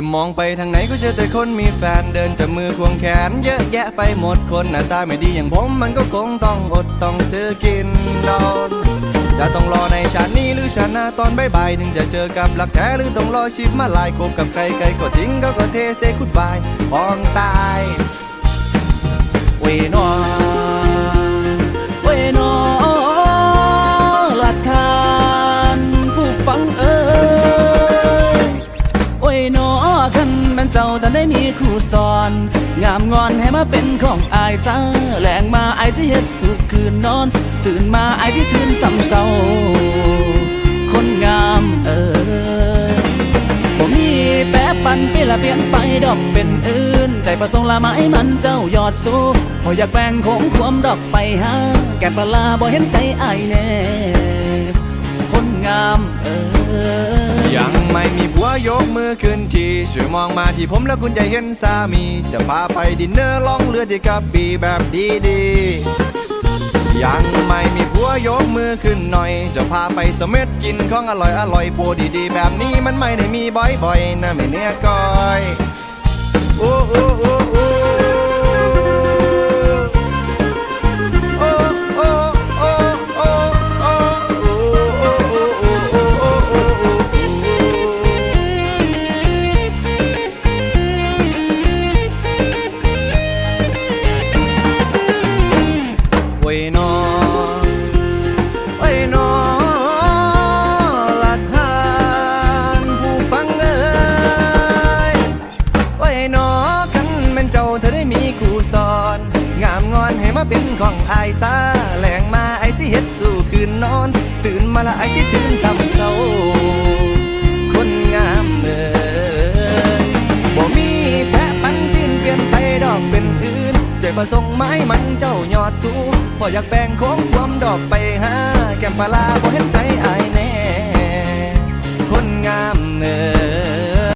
จะมองไปทางไหนก็เจอแต่คนมีแฟนเดินจับมือควงแขน เยอะแยะไปหมดคนหน้าตาไม่ดีอย่างผมมันก็คงต้องอดต้องซื้อกินดอนจะต้องรอในชาตินี้หรือชาติหน้าตอนบ่ายๆถึงจะเจอกับหลักแท้หรือต้องรอชีพมาลายคบกับใครใครก็ทิ้งก็ก็เทเซคุดบายพองตาย แต่ได้มีครูสอน งามงอนให้มาเป็นของอายซะแหลงมาอายสิเฮ็ดสุขคืนนอน ตื่นมาอายที่ทื่นซ้ำเศร้าคนงามเอ่ยบ่มีแปะปันเปละเปลี่ยนไปดอกเป็นอื่น ใจประสงค์ละไม้มันเจ้ายอดสูพออยากแบ่งของความดอกไปหาแกปลาบ่เห็นใจอายแน่ คนงามเออยังไม่มี ยกมือขึ้นทีช่วยมองมาที่ผมแล้วคุณจะเห็นสามี จะพาไปดินเนอร์ล่องเรือที่กระบี่แบบดีๆ ยังไม่มีผัวยกมือขึ้นหน่อย จะพาไปเสม็ดกินของอร่อยอร่อยปูดีๆ แบบนี้มันไม่ได้มีบ่อยๆนะไม่เนื้อก้อย อ้ยนอโอ้ยนอหลักฐานผู้ฟังเอ้ยโอ้ยนอคันเป็นเจ้าเธอได้มีครูสอน งามงอนให้มาเป็นของอายซาแหลงมาไอายสิเฮ็ดสู่คืนนอน ตื่นมาละไอายสิถึงซ้ำเศร้า นใจประสงค์ไม้มันเจ้ายอดสูงพออยากแบ่งของความดอกไปหาแก้มปลาบ่เห็นใจ